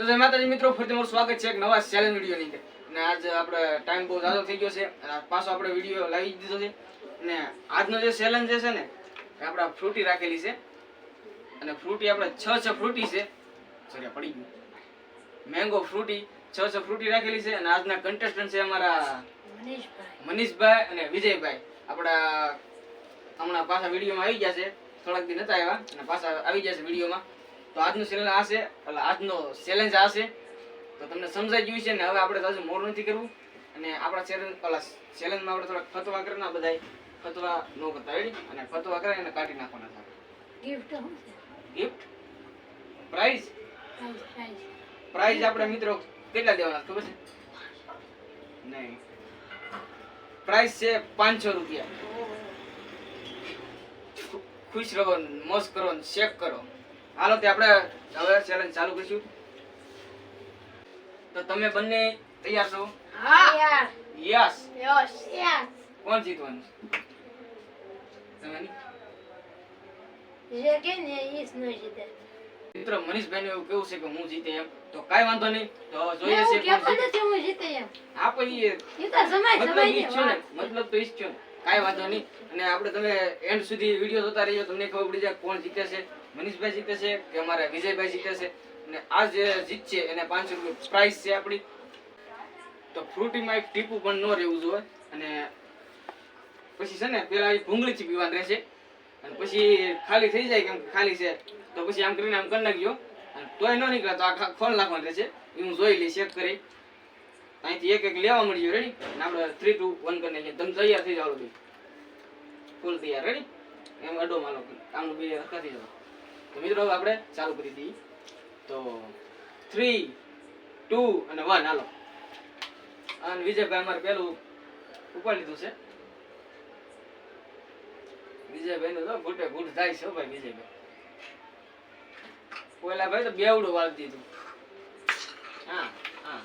તો જય માતાજી મિત્રો ફરીથી મારું સ્વાગત છે એક નવા ચેલેન્જ વિડીયોની અંદર. અને આજ આપણે ટાઈમ બહુ ઝાઝો થઈ ગયો છે. અને પાછો આપણે વીડિયો લાવી દીધો છે. અને આજનો જે ચેલેન્જ જે છે ને એ આપણે ફ્રૂટી રાખેલી છે. અને ફ્રૂટી આપણે છ છ ફ્રૂટી છે. સોરી પડી ગયું. મેંગો ફ્રૂટી છ છ ફ્રૂટી રાખેલી છે. અને આજના કન્ટેસ્ટન્ટ છે અમારા મનીષભાઈ. અને વિજયભાઈ. આપણા હમણાં પાછા વિડીયોમાં આવી ગયા છે. થોડાક દિન નતા આવ્યા અને પાછા આવી ગયા છે વિડીયોમાં તો આજનું ચેલેન્જ આ છે એટલે આજનો ચેલેન્જ આ છે. તો તમને સમજાઈ ગયું છે ને હવે આપણે હજુ મોડું નથી કરવું. અને આપણા ચેલેન્જ પેલા ચેલેન્જમાં આપણે થોડાક ફતવા કરે ના બધા ફતવા ન કરતા રેડી અને ફતવા કરે એને કાઢી નાખવાના થાય gift gift prize prize prize prize આપણે મિત્રો કેટલા દેવાના ખબર છે? નહીં. પ્રાઇસ છે પાંચસો રૂપિયા. ખુશ રહો મોજ કરો શેક કરો. હાલો તે આપણે હવે ચેલેન્જ ચાલુ કરીશું. તો તમે બંને તૈયાર છો? હા. યસ યસ યસ કોણ જીતવાનું છે? તમે કે ને ઈસ ન જીતે. મિત્રો મનીષભાઈ એવું કેવું છે કે હું જીતે એમ. તો કાંઈ વાંધો નહીં. તો જોઈએ છે કોણ જીતે. હું જીતે એમ? આપણે ઈ એ મતલબ સમય ઈ જ છે ને. મતલબ તો ઈચ્છો ને. કાંઈ વાંધો નહીં. અને આપણે તમે એન્ડ સુધી વીડિયો જોતા રહીજો તમને ખબર પડી જાય કોણ જીતે છે, મનીષભાઈ જીતે છે કે અમારા વિજયભાઈ જીતે છે. અને આ જે જીત છે એને પાંચસો રૂપિયા પ્રાઇસ છે આપણી. તો ફ્રૂટીમાં એક ટીપું પણ ન રહેવું જોઈએ. અને પછી છે ને, પેલા ભૂંગળી ભૂંગળીથી પીવાનું રહેશે. અને પછી ખાલી થઈ જાય કેમ ખાલી છે, તો પછી આમ કરીને આમ કરી નાખજો. અને તોય ન નીકળે, તો આ ખોલ નાખવાનું રહેશે. એ હું જોઈ લઈશ ચેક કરી. અહીંથી એક એક લેવા મળીએ રેડી અને આપણે થ્રી ટુ વન કરી નાખીએ તમે તૈયાર થઈ જાવ ફૂલ તૈયાર. રેડી એમ અડો માલો આમનું બે હરખા થઈ જાવ. તો મિત્રો આપણે ચાલુ કરી દઈએ. તો થ્રી ટુ અને વન હાલો. અને વિજયભાઈ અમારે પેલું ઉપાડી લીધું છે. વિજયભાઈ નું તો ઘૂંટે ગુટ થાય છે ભાઈ વિજયભાઈ. કોયલા ભાઈ તો બેવડું વાળ દીધું હા હા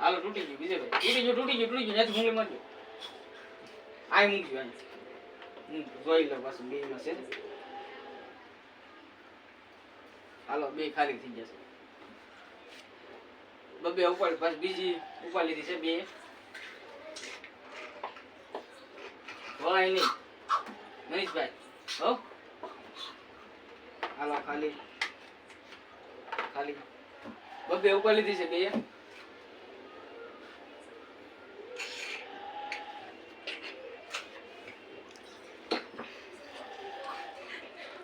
હાલો, તૂટી ગયું, બીજે ભાઈ. તૂટી ગયું તૂટી ગયું તૂટી ગયું નથી મૂંગી મારી આય મૂકી ગયું હું જોઈ લઉં પાછું, બે માં હાલો, બે ખાલી થઈ જશે. બબે ઉપાડી, પાછી બીજી ઉપાડી લીધી છે, બે. વળાય નહીં. મનીષભાઈ, હો. હાલો, ખાલી. ખાલી. બબે ઉપાડી લીધી છે, બે.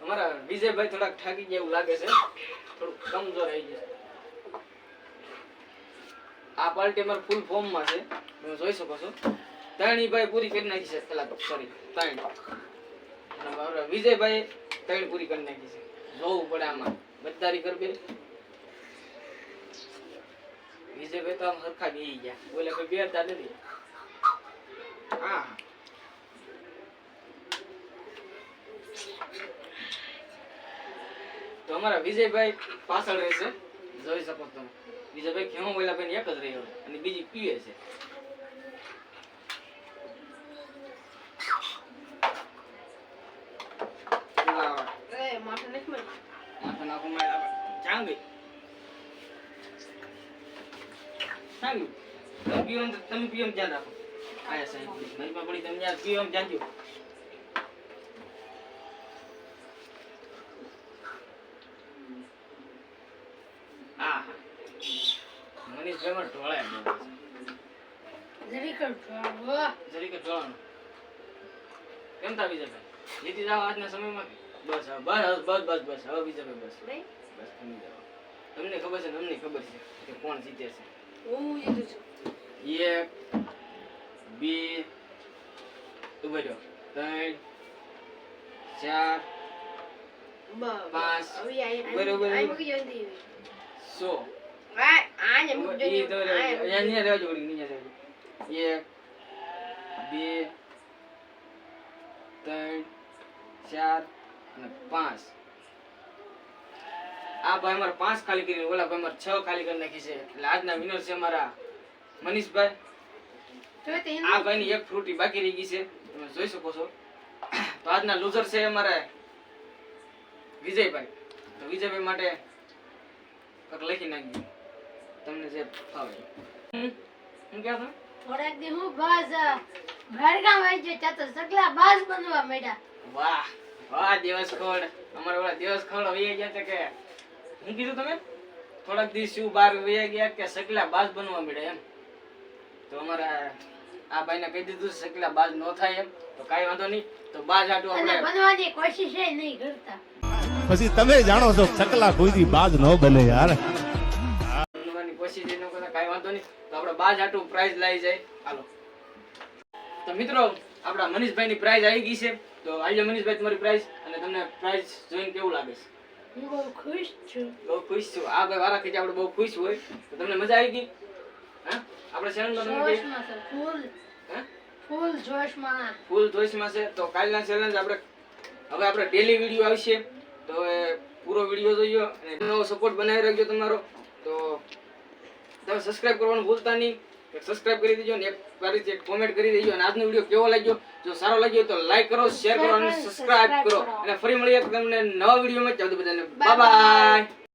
અમારા વિજયભાઈ થોડાક ગયા એવું લાગે છે. થોડુંક કમજોર આવી જશે આ પાર્ટી અમારે ફૂલ ફોર્મમાં છે. તમે જોઈ શકો છો. ત્રણેય ભાઈ પૂરી કરી નાખી છે પેલા સોરી ત્રણ. અને વિજયભાઈ ત્રણ પૂરી કરી નાખી છે. જોવું પડે આમાં. બદદારી કરબે વિજયભાઈ તો આમ સરખા બી ગયા. બોલે કોઈ બેરતા નથી. હા. તો અમારા વિજયભાઈ પાછળ રહેશે જોઈ શકો તમે. વિજયભાઈ ખેમો બોલ્યા ભાઈ એક જ રહ્યો અને બીજી પીએ છે. માથે નાખો મારે ગયું? તમે પીઓ તમે પીઓ એમ ધ્યાન રાખો. આયા સાહેબ. મારી પડી. તમે યાર પીઓ ધ્યાન દ્યો. આ મનીષભાઈ માં ઢોળાય બહુ છે. જરીક જ જોવો. જરીક કેમ તા વિજયભાઈ જીતી જાઓ આજના સમયમાં? બસ બસ બસ બસ બસ હવે વિજયભાઈ બસ. બસ તમે જાઓ. તમને ખબર છે અમને ખબર છે કે કોણ જીતે છે. હું જીતું છું. એક બે ઊભો રહ્યો. ત્રણ ચાર પાંચ. બરોબર. સો. આ આને મૂકી દો ને. ઈ તો અહીંયા દો. રહેજો અહીંયા રહેજો. એક બે ત્રણ ચાર અને પાંચ. આ ભાઈ અમારે પાંચ ખાલી કરી ઓલા ભાઈ અમારે છ ખાલી કરી નાખી છે. એટલે આજના વિનર છે અમારા મનીષભાઈ. આ ભાઈની એક ફ્રૂટી બાકી રહી ગઈ છે. તમે જોઈ શકો છો. તો આજના લૂઝર છે અમારે વિજયભાઈ. તો વિજયભાઈ માટે લખી નાખજો. તમને જે ફાવે. હમ? શું કહો છો? થોડાક દી હું બાજ ભરગામ આવી ગયો ચાતો સગલા બાજ બનવા માંડ્યા. વાહ વાહ દિવસ ખોડ. અમારા ઓલા દિવસ ખોડ વહી ગયા છે કે હું કીધું તમે? થોડાક દી શું બાર વહી ગયા કે સગલા બાજ બનવા મળે એમ. તો અમારા આ ભાઈને કહી દીધું સગલા સકલા બાજ નો થાય એમ. તો કાઈ વાંધો નહીં. તો બાજ આટું આપણે બનવાની કોશિશ નહીં કરતા. પછી તમે જાણો છો સકલા કોઈ બાજ ન બને યાર. કાંઈ વાંધો નહીં. તો આપણે બાજ હાટું પ્રાઇઝ લઈ જાય. હાલો. તો મિત્રો આપણા મનીષભાઈની પ્રાઇઝ આવી ગઈ છે. તો આજે મનીષભાઈ તમારી પ્રાઇઝ અને તમને પ્રાઇઝ જોઈને કેવું લાગે છે? હું બહુ ખુશ છું. બહુ ખુશ છું? આ ભાઈ વારા ખીચા આપણે બહુ ખુશ હોય. તો તમને મજા આવી ગઈ? હા? આપણે ચેનલમાં તમે કઈ જોશમાં છે. ફૂલ. ફૂલ જોશમાં. ફૂલ જોઈશમાં છે. તો કાલના ચેલેન્જ આપણે હવે આપણે ડેલી વીડિયો આવશે. તો પૂરો વીડિયો જોયો અને નવો સપોર્ટ બનાવી રાખજો તમારો. તો તમે સબસ્ક્રાઇબ કરવાનું ભૂલતા નહીં. સબસ્ક્રાઇબ કરી દેજો ને એક ફરીથી એક કોમેન્ટ કરી દેજો અને આજનો વીડિયો કેવો લાગ્યો? જો સારો લાગ્યો તો લાઈક કરો શેર કરો અને સબસ્ક્રાઇબ કરો અને ફરી મળીએ તમને નવા વિડીયોમાં ચાલો બધાને બાય બાય